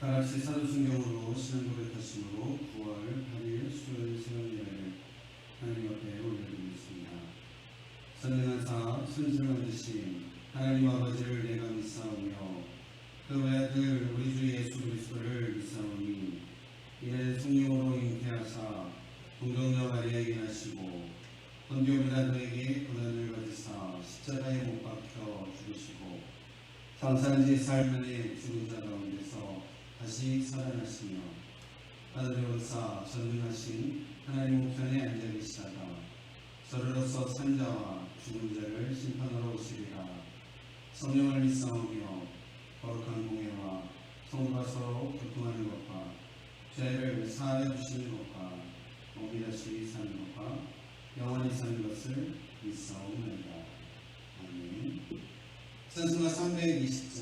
다 같이 사도신경으로 신앙 고백하심으로 9월 8일 수요일 새벽 예배를 하나님 앞에 올려드리겠습니다. 선능하사 순승한 듯이 하나님 아버지를 내가 믿사오며 그 외아들 우리 주 예수 그리스도를 믿사오니 이를 성령으로 잉태하사 동정녀 마리아에게 나시고 빌라도에게 고난을 받으사 십자가에 못 박혀 죽으시고 장사한지 삶의 죽은 자 가운데서 다시 살아나시며 하늘에 올사 전능하신 하나님 우편에 앉아 계시다가 저로서 산자와 죽은 자를 심판하러 오시리라. 성령을 믿사오며 거룩한 공예와 성과 서로 교통하는 것과 죄를 사하여 주시는 것과 몸이 다시 사는 것과 영원히 사는 것을 믿사오나이다 아멘. 찬송가 320장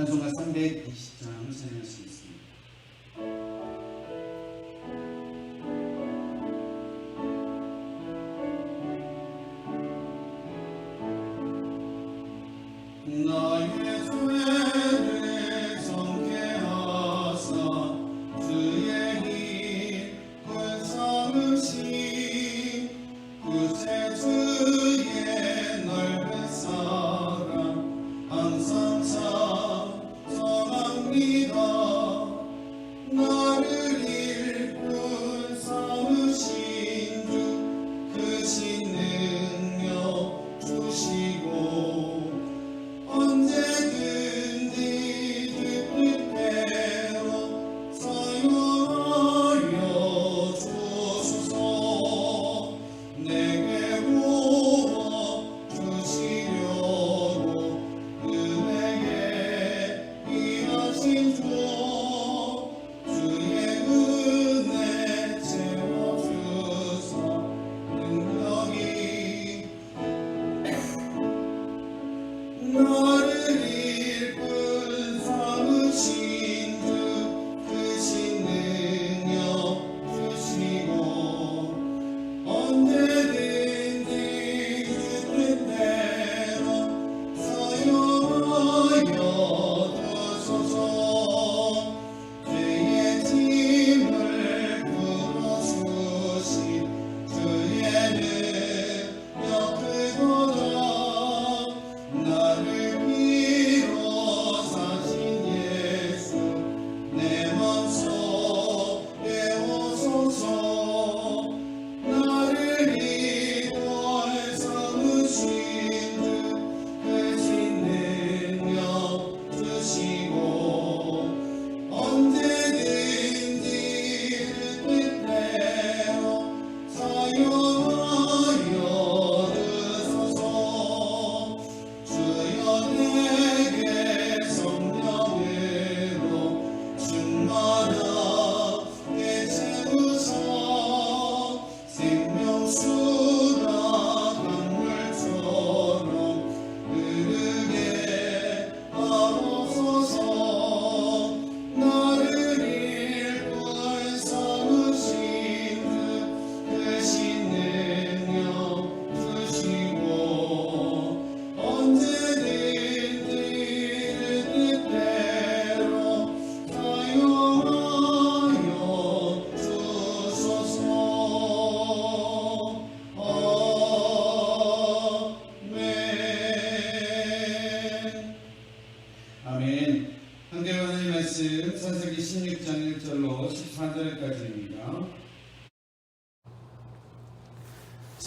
찬송가 320장 찬양할 수 있습니다.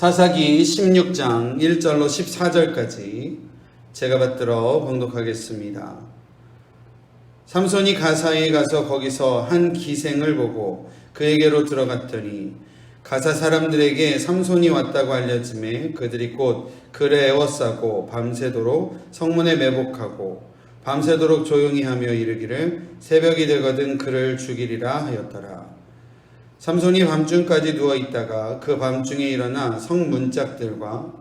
사사기 16장 1절로 14절까지 제가 받들어 봉독하겠습니다. 삼손이 가사에 가서 거기서 한 기생을 보고 그에게로 들어갔더니 가사 사람들에게 삼손이 왔다고 알려짐에 그들이 곧 그를 애워싸고 밤새도록 성문에 매복하고 밤새도록 조용히 하며 이르기를 새벽이 되거든 그를 죽이리라 하였더라. 삼손이 밤중까지 누워 있다가 그 밤중에 일어나 성 문짝들과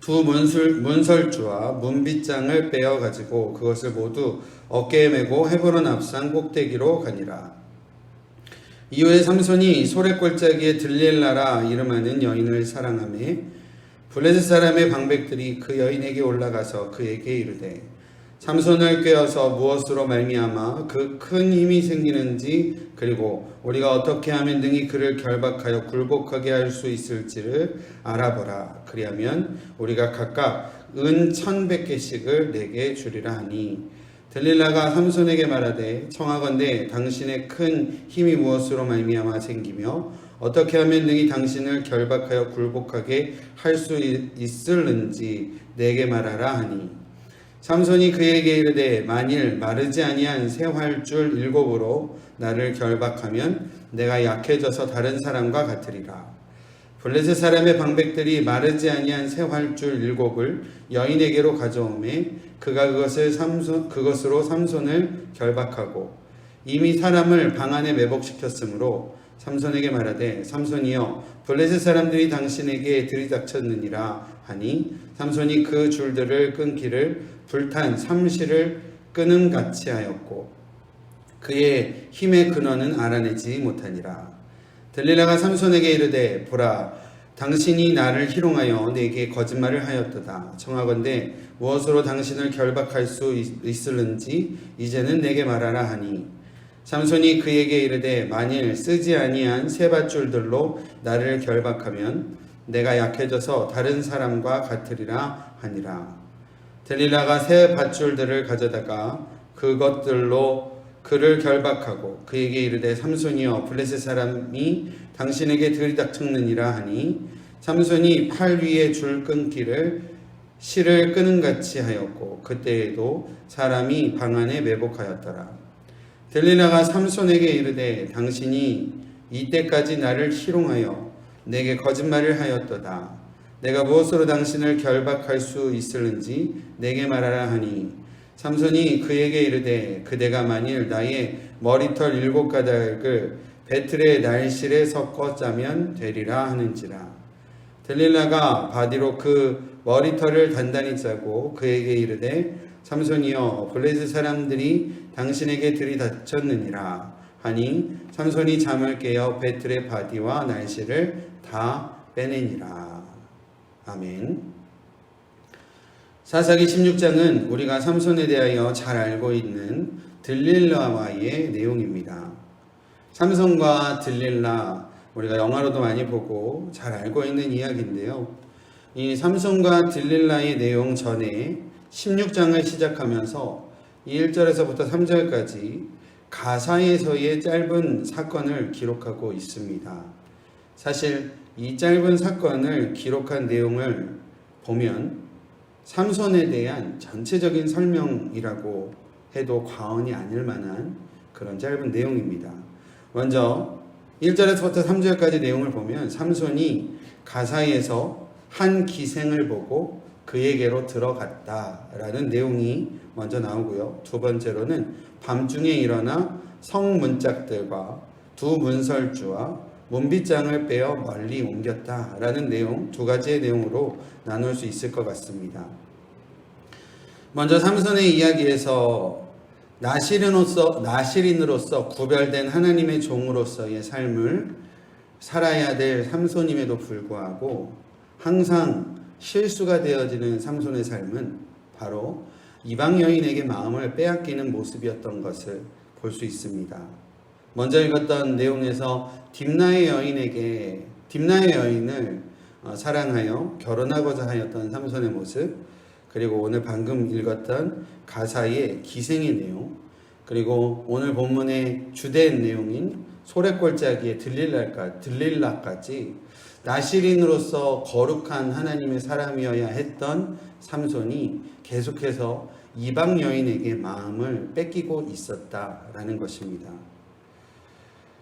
두 문술, 문설주와 문빗장을 빼어 가지고 그것을 모두 어깨에 메고 헤브론 앞산 꼭대기로 가니라. 이후에 삼손이 소래골짜기에 들릴라라 이름하는 여인을 사랑하며 블레셋 사람의 방백들이 그 여인에게 올라가서 그에게 이르되 삼손을 꿰어서 무엇으로 말미암아 그 큰 힘이 생기는지 그리고 우리가 어떻게 하면 등이 그를 결박하여 굴복하게 할 수 있을지를 알아보라. 그리하면 우리가 각각 은 천백 개씩을 내게 주리라 하니. 들릴라가 삼손에게 말하되 청하건대 당신의 큰 힘이 무엇으로 말미암아 생기며 어떻게 하면 능히 당신을 결박하여 굴복하게 할 수 있을는지 내게 말하라 하니 삼손이 그에게 이르되 만일 마르지 아니한 새 활줄 일곱으로 나를 결박하면 내가 약해져서 다른 사람과 같으리라. 블레셋 사람의 방백들이 마르지 아니한 새 활줄 일곱을 여인에게로 가져오매 그가 그것을 삼손 그것으로 삼손을 결박하고 이미 사람을 방 안에 매복시켰으므로 삼손에게 말하되 삼손이여 블레셋 사람들이 당신에게 들이닥쳤느니라 하니 삼손이 그 줄들을 끊기를 불탄 삼시를 끄는 같이 하였고 그의 힘의 근원은 알아내지 못하니라. 들릴라가 삼손에게 이르되 보라 당신이 나를 희롱하여 내게 거짓말을 하였도다. 청하건대 무엇으로 당신을 결박할 수 있- 있을는지 이제는 내게 말하라 하니. 삼손이 그에게 이르되 만일 쓰지 아니한 세 밧줄들로 나를 결박하면 내가 약해져서 다른 사람과 같으리라 하니라 델릴라가 새 밧줄들을 가져다가 그것들로 그를 결박하고 그에게 이르되 삼손이여 블레셋 사람이 당신에게 들이닥쳤느니라 하니 삼손이 팔 위에 줄 끊기를 실을 끄는 같이 하였고 그때에도 사람이 방 안에 매복하였더라 델리나가 삼손에게 이르되 당신이 이때까지 나를 희롱하여 내게 거짓말을 하였도다. 내가 무엇으로 당신을 결박할 수 있을는지 내게 말하라 하니 삼손이 그에게 이르되 그대가 만일 나의 머리털 일곱 가닥을 배틀의 날실에 섞어 짜면 되리라 하는지라. 델릴라가 바디로 그 머리털을 단단히 짜고 그에게 이르되 삼손이여 블레셋 사람들이 당신에게 들이닥쳤느니라 하니 삼손이 잠을 깨어 배틀의 바디와 날씨를 다 빼내니라 아멘. 사사기 16장은 우리가 삼손에 대하여 잘 알고 있는 들릴라와의 내용입니다. 삼손과 들릴라 우리가 영화로도 많이 보고 잘 알고 있는 이야기인데요. 이 삼손과 들릴라의 내용 전에 16장을 시작하면서 1절에서부터 3절까지 가사에서의 짧은 사건을 기록하고 있습니다. 사실 이 짧은 사건을 기록한 내용을 보면 삼손에 대한 전체적인 설명이라고 해도 과언이 아닐 만한 그런 짧은 내용입니다. 먼저 1절에서부터 3절까지 내용을 보면 삼손이 가사에서 한 기생을 보고 그에게로 들어갔다라는 내용이 먼저 나오고요. 두 번째로는 밤중에 일어나 성문짝들과 두 문설주와 문빗장을 빼어 멀리 옮겼다라는 내용 두 가지의 내용으로 나눌 수 있을 것 같습니다. 먼저 삼손의 이야기에서 나시린으로서 나시린으로서 구별된 하나님의 종으로서의 삶을 살아야 될 삼손임에도 불구하고 항상 실수가 되어지는 삼손의 삶은 바로 이방 여인에게 마음을 빼앗기는 모습이었던 것을 볼 수 있습니다. 먼저 읽었던 내용에서 딥나의 여인에게 딥나의 여인을 어, 사랑하여 결혼하고자 하였던 삼손의 모습 그리고 오늘 방금 읽었던 가사의 기생의 내용 그리고 오늘 본문의 주된 내용인 소래골짜기의 들릴라까 들릴라까지 나시린으로서 거룩한 하나님의 사람이어야 했던 삼손이 계속해서 이방 여인에게 마음을 뺏기고 있었다라는 것입니다.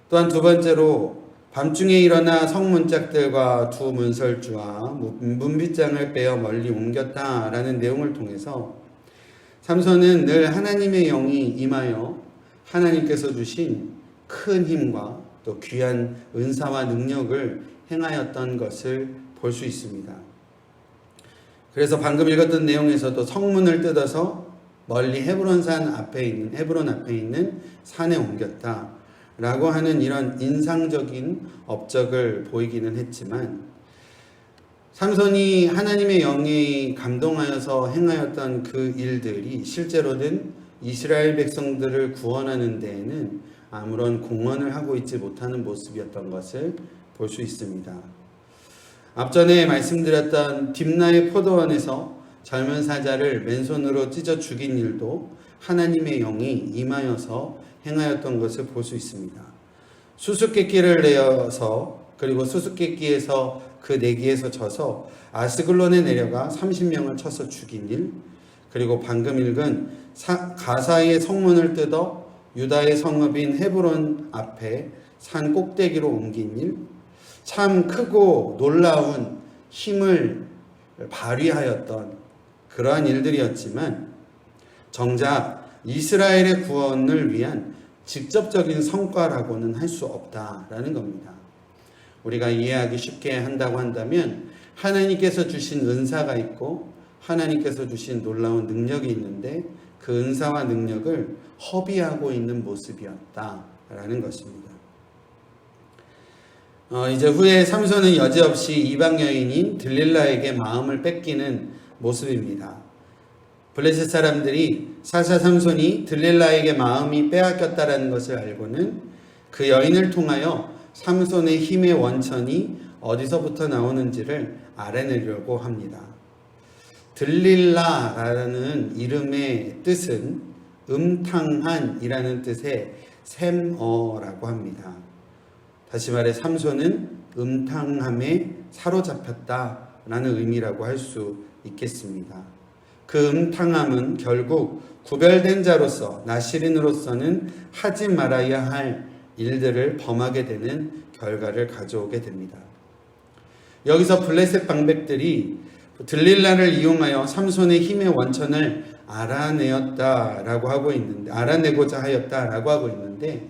또한 두 번째로 밤중에 일어나 성문짝들과 두 문설주와 문빗장을 빼어 멀리 옮겼다라는 내용을 통해서 삼손은 늘 하나님의 영이 임하여 하나님께서 주신 큰 힘과 또 귀한 은사와 능력을 행하였던 것을 볼 수 있습니다. 그래서 방금 읽었던 내용에서도 성문을 뜯어서 멀리 헤브론산 앞에 있는 헤브론 앞에 있는 산에 옮겼다 라고 하는 이런 인상적인 업적을 보이기는 했지만 삼손이 하나님의 영이 감동하여서 행하였던 그 일들이 실제로는 이스라엘 백성들을 구원하는 데에는 아무런 공헌을 하고 있지 못하는 모습이었던 것을 볼 수 있습니다. 앞전에 말씀드렸던 딥나의 포도원에서 젊은 사자를 맨손으로 찢어 죽인 일도 하나님의 영이 임하여서 행하였던 것을 볼 수 있습니다. 수수께끼를 내어서 그리고 수수께끼에서 그 내기에서 져서 아스글론에 내려가 30명을 쳐서 죽인 일 그리고 방금 읽은 사, 가사의 성문을 뜯어 유다의 성읍인 헤브론 앞에 산 꼭대기로 옮긴 일, 참 크고 놀라운 힘을 발휘하였던 그러한 일들이었지만 정작 이스라엘의 구원을 위한 직접적인 성과라고는 할 수 없다라는 겁니다. 우리가 이해하기 쉽게 한다고 한다면 하나님께서 주신 은사가 있고 하나님께서 주신 놀라운 능력이 있는데 그 은사와 능력을 허비하고 있는 모습이었다라는 것입니다. 어, 이제 후에 삼손은 여지없이 이방 여인인 들릴라에게 마음을 뺏기는 모습입니다. 블레셋 사람들이 사사 삼손이 들릴라에게 마음이 빼앗겼다라는 것을 알고는 그 여인을 통하여 삼손의 힘의 원천이 어디서부터 나오는지를 알아내려고 합니다. 들릴라라는 이름의 뜻은 음탕한이라는 뜻의 샘어라고 합니다. 다시 말해 삼손은 음탕함에 사로잡혔다라는 의미라고 할 수 있겠습니다. 그 음탕함은 결국 구별된 자로서 나시린으로서는 하지 말아야 할 일들을 범하게 되는 결과를 가져오게 됩니다. 여기서 블레셋 방백들이 들릴라를 이용하여 삼손의 힘의 원천을 알아내었다라고 하고 있는데 알아내고자 하였다라고 하고 있는데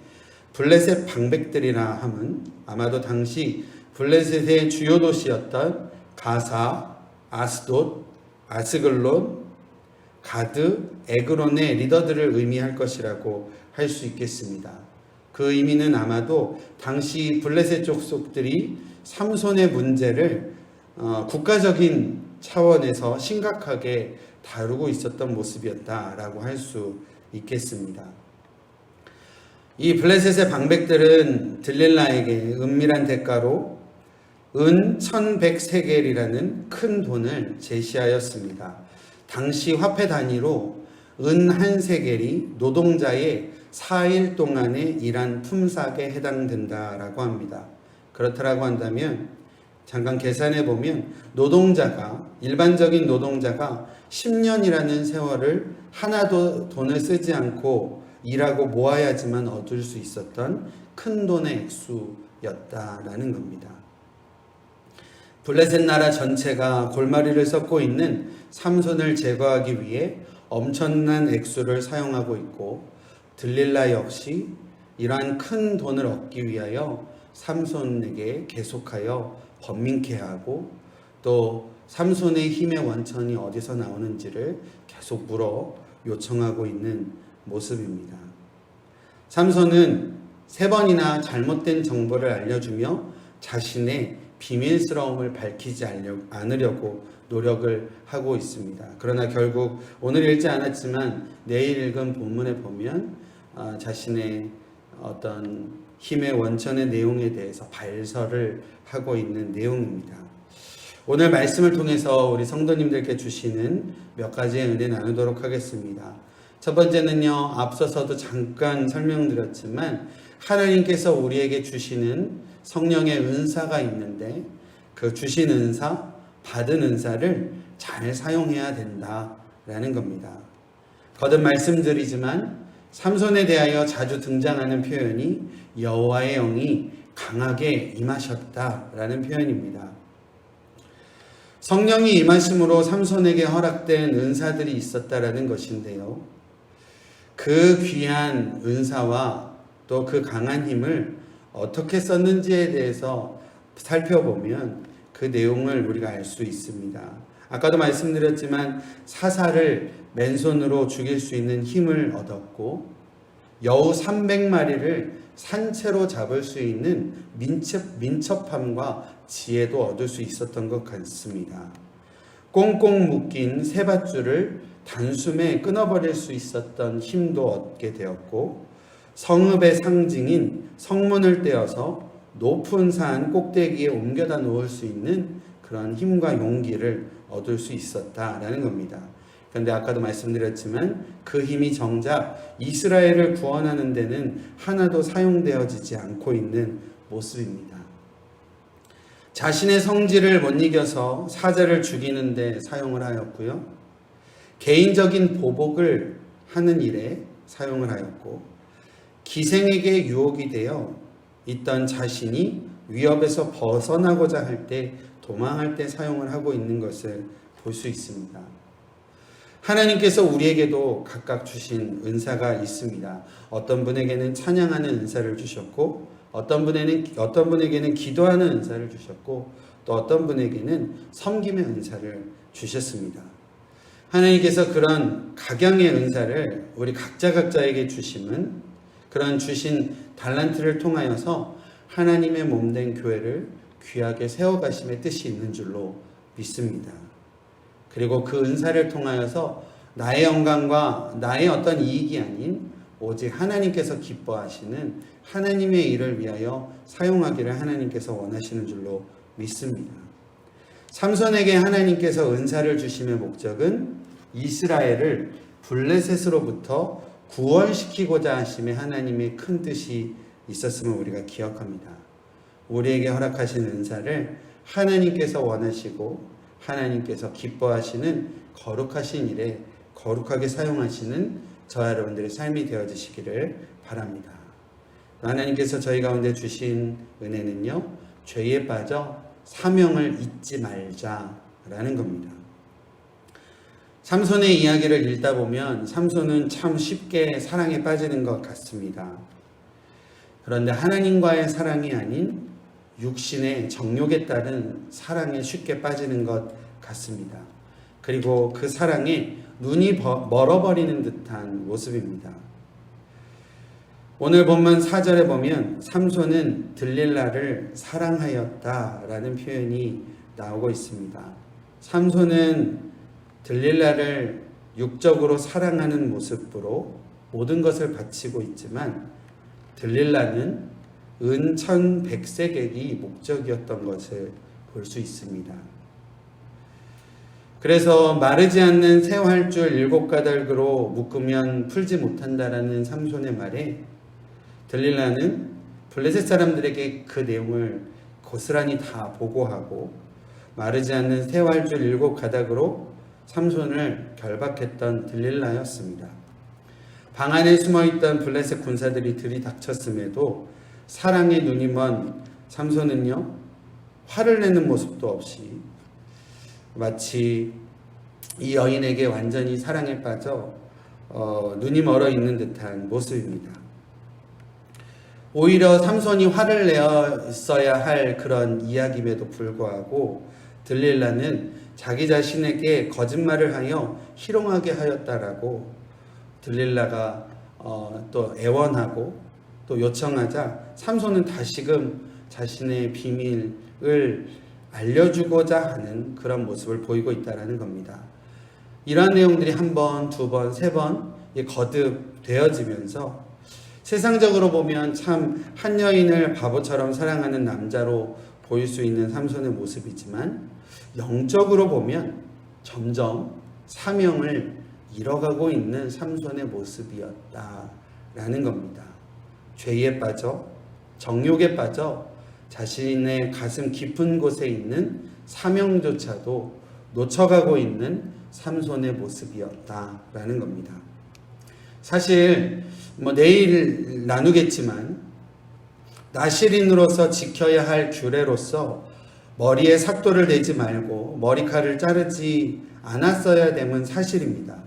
블레셋 방백들이라 함은 아마도 당시 블레셋의 주요 도시였던 가사, 아스돗, 아스글론, 가드, 에그론의 리더들을 의미할 것이라고 할 수 있겠습니다. 그 의미는 아마도 당시 블레셋 족속들이 삼손의 문제를 어, 국가적인 차원에서 심각하게 다루고 있었던 모습이었다라고 할 수 있겠습니다. 이 블레셋의 방백들은 들릴라에게 은밀한 대가로 은 1100세겔이라는 큰 돈을 제시하였습니다. 당시 화폐 단위로 은 한 세겔이 노동자의 4일 동안의 일한 품삯에 해당된다라고 합니다. 그렇다라고 한다면 잠깐 계산해 보면 노동자가 일반적인 노동자가 10년이라는 세월을 하나도 돈을 쓰지 않고 일하고 모아야지만 얻을 수 있었던 큰 돈의 액수였다라는 겁니다. 블레셋 나라 전체가 골마리를 썩고 있는 삼손을 제거하기 위해 엄청난 액수를 사용하고 있고 들릴라 역시 이러한 큰 돈을 얻기 위하여 삼손에게 계속하여 번민케 하고 또 삼손의 힘의 원천이 어디서 나오는지를 계속 물어 요청하고 있는 모습입니다. 삼손은 세 번이나 잘못된 정보를 알려주며 자신의 비밀스러움을 밝히지 않으려고 노력을 하고 있습니다. 그러나 결국 오늘 읽지 않았지만 내일 읽은 본문에 보면 아, 자신의 어떤 힘의 원천의 내용에 대해서 발설을 하고 있는 내용입니다. 오늘 말씀을 통해서 우리 성도님들께 주시는 몇 가지의 은혜 나누도록 하겠습니다. 첫 번째는요, 앞서서도 잠깐 설명드렸지만, 하나님께서 우리에게 주시는 성령의 은사가 있는데, 그 주신 은사, 받은 은사를 잘 사용해야 된다라는 겁니다. 거듭 말씀드리지만, 삼손에 대하여 자주 등장하는 표현이 여호와의 영이 강하게 임하셨다라는 표현입니다. 성령이 임하심으로 삼손에게 허락된 은사들이 있었다라는 것인데요. 그 귀한 은사와 또 그 강한 힘을 어떻게 썼는지에 대해서 살펴보면 그 내용을 우리가 알 수 있습니다. 아까도 말씀드렸지만 사사를 맨손으로 죽일 수 있는 힘을 얻었고 여우 300마리를 산채로 잡을 수 있는 민첩, 민첩함과 지혜도 얻을 수 있었던 것 같습니다. 꽁꽁 묶인 세 밧줄을 단숨에 끊어버릴 수 있었던 힘도 얻게 되었고 성읍의 상징인 성문을 떼어서 높은 산 꼭대기에 옮겨다 놓을 수 있는 그런 힘과 용기를 얻을 수 있었다라는 겁니다. 그런데 아까도 말씀드렸지만 그 힘이 정작 이스라엘을 구원하는 데는 하나도 사용되어지지 않고 있는 모습입니다. 자신의 성질을 못 이겨서 사자를 죽이는데 사용을 하였고요. 개인적인 보복을 하는 일에 사용을 하였고, 기생에게 유혹이 되어 있던 자신이 위협에서 벗어나고자 할 때, 도망할 때 사용을 하고 있는 것을 볼 수 있습니다. 하나님께서 우리에게도 각각 주신 은사가 있습니다. 어떤 분에게는 찬양하는 은사를 주셨고, 어떤 분에는 어떤 분에게는 기도하는 은사를 주셨고, 또 어떤 분에게는 섬김의 은사를 주셨습니다. 하나님께서 그런 각양의 은사를 우리 각자 각자에게 주심은 그런 주신 달란트를 통하여서 하나님의 몸된 교회를 귀하게 세워가심의 뜻이 있는 줄로 믿습니다. 그리고 그 은사를 통하여서 나의 영광과 나의 어떤 이익이 아닌 오직 하나님께서 기뻐하시는 하나님의 일을 위하여 사용하기를 하나님께서 원하시는 줄로 믿습니다. 삼손에게 하나님께서 은사를 주심의 목적은 이스라엘을 블레셋으로부터 구원시키고자 하심의 하나님의 큰 뜻이 있었음을 우리가 기억합니다. 우리에게 허락하신 은사를 하나님께서 원하시고 하나님께서 기뻐하시는 거룩하신 일에 거룩하게 사용하시는 저와 여러분들의 삶이 되어지시기를 바랍니다. 하나님께서 저희 가운데 주신 은혜는요, 죄에 빠져 사명을 잊지 말자라는 겁니다. 삼손의 이야기를 읽다 보면 삼손은 참 쉽게 사랑에 빠지는 것 같습니다. 그런데 하나님과의 사랑이 아닌 육신의 정욕에 따른 사랑에 쉽게 빠지는 것 같습니다. 그리고 그 사랑에 눈이 멀어버리는 듯한 모습입니다. 오늘 본문 4절에 보면 삼손은 들릴라를 사랑하였다라는 표현이 나오고 있습니다. 삼손은 들릴라를 육적으로 사랑하는 모습으로 모든 것을 바치고 있지만 들릴라는 은천백색액이 목적이었던 것을 볼 수 있습니다. 그래서 마르지 않는 새 활줄 일곱 가닥으로 묶으면 풀지 못한다라는 삼손의 말에 들릴라는 블레셋 사람들에게 그 내용을 고스란히 다 보고하고 마르지 않는 새 활줄 일곱 가닥으로 삼손을 결박했던 들릴라였습니다. 방 안에 숨어있던 블레셋 군사들이 들이닥쳤음에도 사랑의 눈이 먼 삼손은요 화를 내는 모습도 없이 마치 이 여인에게 완전히 사랑에 빠져 어, 눈이 멀어 있는 듯한 모습입니다. 오히려 삼손이 화를 내었어야 할 그런 이야기임에도 불구하고 들릴라는 자기 자신에게 거짓말을 하여 희롱하게 하였다라고 들릴라가 어, 또 애원하고 또 요청하자 삼손은 다시금 자신의 비밀을 알려주고자 하는 그런 모습을 보이고 있다는 겁니다. 이러한 내용들이 한 번, 두 번, 세 번 거듭 되어지면서 세상적으로 보면 참 한 여인을 바보처럼 사랑하는 남자로 보일 수 있는 삼손의 모습이지만 영적으로 보면 점점 사명을 잃어가고 있는 삼손의 모습이었다라는 겁니다. 죄에 빠져 정욕에 빠져 자신의 가슴 깊은 곳에 있는 사명조차도 놓쳐가고 있는 삼손의 모습이었다라는 겁니다. 사실 뭐 내일 나누겠지만 나시린으로서 지켜야 할 규례로서 머리에 삭도를 내지 말고 머리칼을 자르지 않았어야 됨은 사실입니다.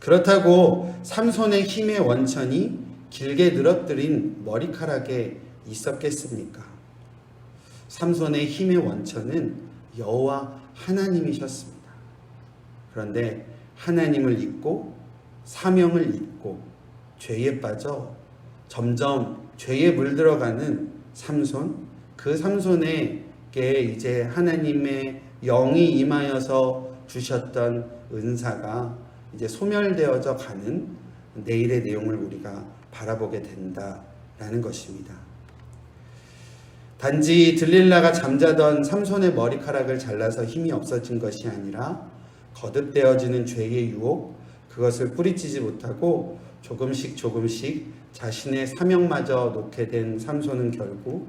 그렇다고 삼손의 힘의 원천이 길게 늘어뜨린 머리카락에 있었겠습니까? 삼손의 힘의 원천은 여호와 하나님이셨습니다. 그런데 하나님을 잊고 사명을 잊고 죄에 빠져 점점 죄에 물들어가는 삼손 그 삼손의 하나님께 이제 하나님의 영이 임하여서 주셨던 은사가 이제 소멸되어져 가는 내일의 내용을 우리가 바라보게 된다라는 것입니다. 단지 들릴라가 잠자던 삼손의 머리카락을 잘라서 힘이 없어진 것이 아니라 거듭되어지는 죄의 유혹, 그것을 뿌리치지 못하고 조금씩 조금씩 자신의 사명마저 놓게 된 삼손은 결국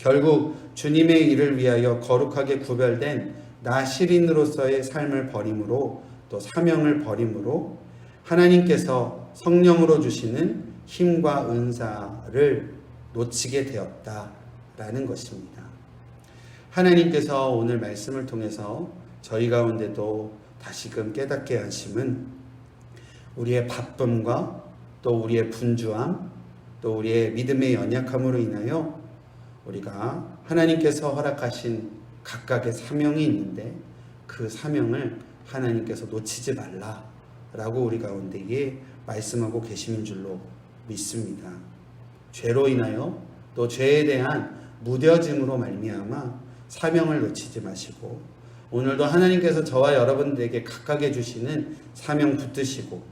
결국 주님의 일을 위하여 거룩하게 구별된 나시린으로서의 삶을 버림으로 또 사명을 버림으로 하나님께서 성령으로 주시는 힘과 은사를 놓치게 되었다라는 것입니다. 하나님께서 오늘 말씀을 통해서 저희 가운데도 다시금 깨닫게 하심은 우리의 바쁨과 또 우리의 분주함 또 우리의 믿음의 연약함으로 인하여 우리가 하나님께서 허락하신 각각의 사명이 있는데 그 사명을 하나님께서 놓치지 말라라고 우리 가운데에 말씀하고 계시는 줄로 믿습니다. 죄로 인하여 또 죄에 대한 무뎌짐으로 말미암아 사명을 놓치지 마시고 오늘도 하나님께서 저와 여러분들에게 각각에 주시는 사명 붙드시고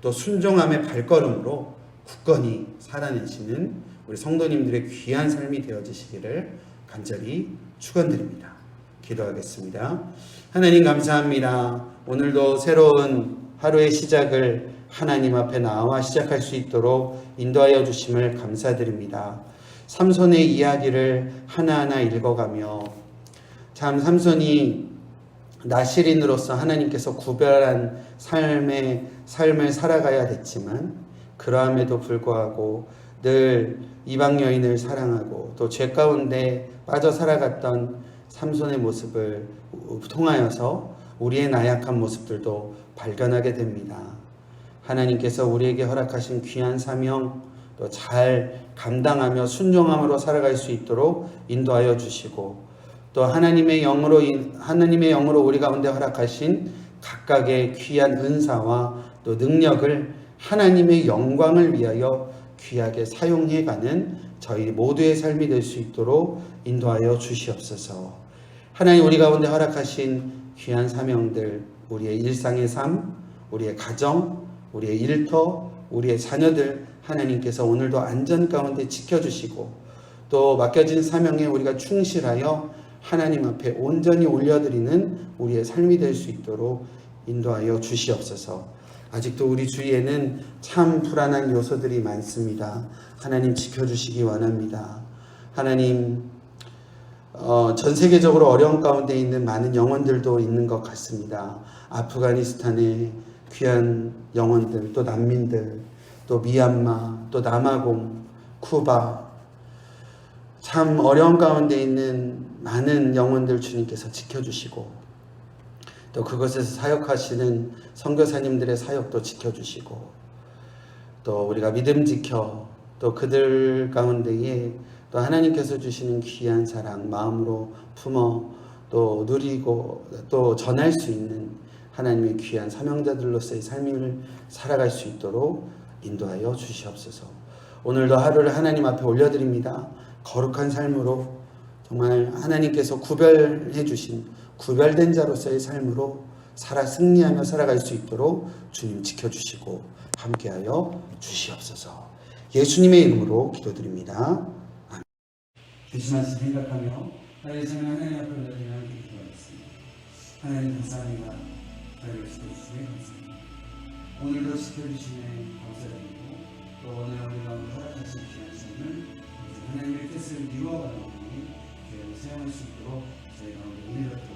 또 순종함의 발걸음으로 굳건히 살아내시는 우리 성도님들의 귀한 삶이 되어지시기를 간절히 축원드립니다. 기도하겠습니다. 하나님 감사합니다. 오늘도 새로운 하루의 시작을 하나님 앞에 나와 시작할 수 있도록 인도하여 주심을 감사드립니다. 삼손의 이야기를 하나하나 읽어가며 참 삼손이 나시린으로서 하나님께서 구별한 삶의 삶을 살아가야 됐지만 그러함에도 불구하고 늘 이방 여인을 사랑하고 또 죄 가운데 빠져 살아갔던 삼손의 모습을 통하여서 우리의 나약한 모습들도 발견하게 됩니다. 하나님께서 우리에게 허락하신 귀한 사명 또 잘 감당하며 순종함으로 살아갈 수 있도록 인도하여 주시고 또 하나님의 영으로 하나님의 영으로 우리 가운데 허락하신 각각의 귀한 은사와 또 능력을 하나님의 영광을 위하여 귀하게 사용해 가는 저희 모두의 삶이 될 수 있도록 인도하여 주시옵소서. 하나님 우리 가운데 허락하신 귀한 사명들, 우리의 일상의 삶, 우리의 가정, 우리의 일터, 우리의 자녀들 하나님께서 오늘도 안전 가운데 지켜주시고 또 맡겨진 사명에 우리가 충실하여 하나님 앞에 온전히 올려드리는 우리의 삶이 될 수 있도록 인도하여 주시옵소서. 아직도 우리 주위에는 참 불안한 요소들이 많습니다. 하나님 지켜주시기 원합니다. 하나님, 어, 전 세계적으로 어려운 가운데 있는 많은 영혼들도 있는 것 같습니다. 아프가니스탄의 귀한 영혼들, 또 난민들, 또 미얀마, 또 남아공, 쿠바, 참 어려운 가운데 있는 많은 영혼들 주님께서 지켜주시고 또 그것에서 사역하시는 선교사님들의 사역도 지켜주시고 또 우리가 믿음 지켜 또 그들 가운데에 또 하나님께서 주시는 귀한 사랑 마음으로 품어 또 누리고 또 전할 수 있는 하나님의 귀한 사명자들로서의 삶을 살아갈 수 있도록 인도하여 주시옵소서. 오늘도 하루를 하나님 앞에 올려드립니다. 거룩한 삶으로 정말 하나님께서 구별해 주신 구별된 자로서의 삶으로 살아 승리하며 살아갈 수 있도록 주님 지켜주시고 함께하여 주시옵소서. 예수님의 이름으로 기도드립니다. 아멘. 주신 말씀 생각하며 나의 생을 하나님 올려드리며 함께 기도하겠습니다. 하나님 감사합니다. 저희를 지켜주시니 감사합니다. 오늘도 지켜주시니 감사드리고 또 오늘 우리가 허락하신 귀한 삶을 하나님의 뜻을 이루어가는 우리 교회를 사용할 수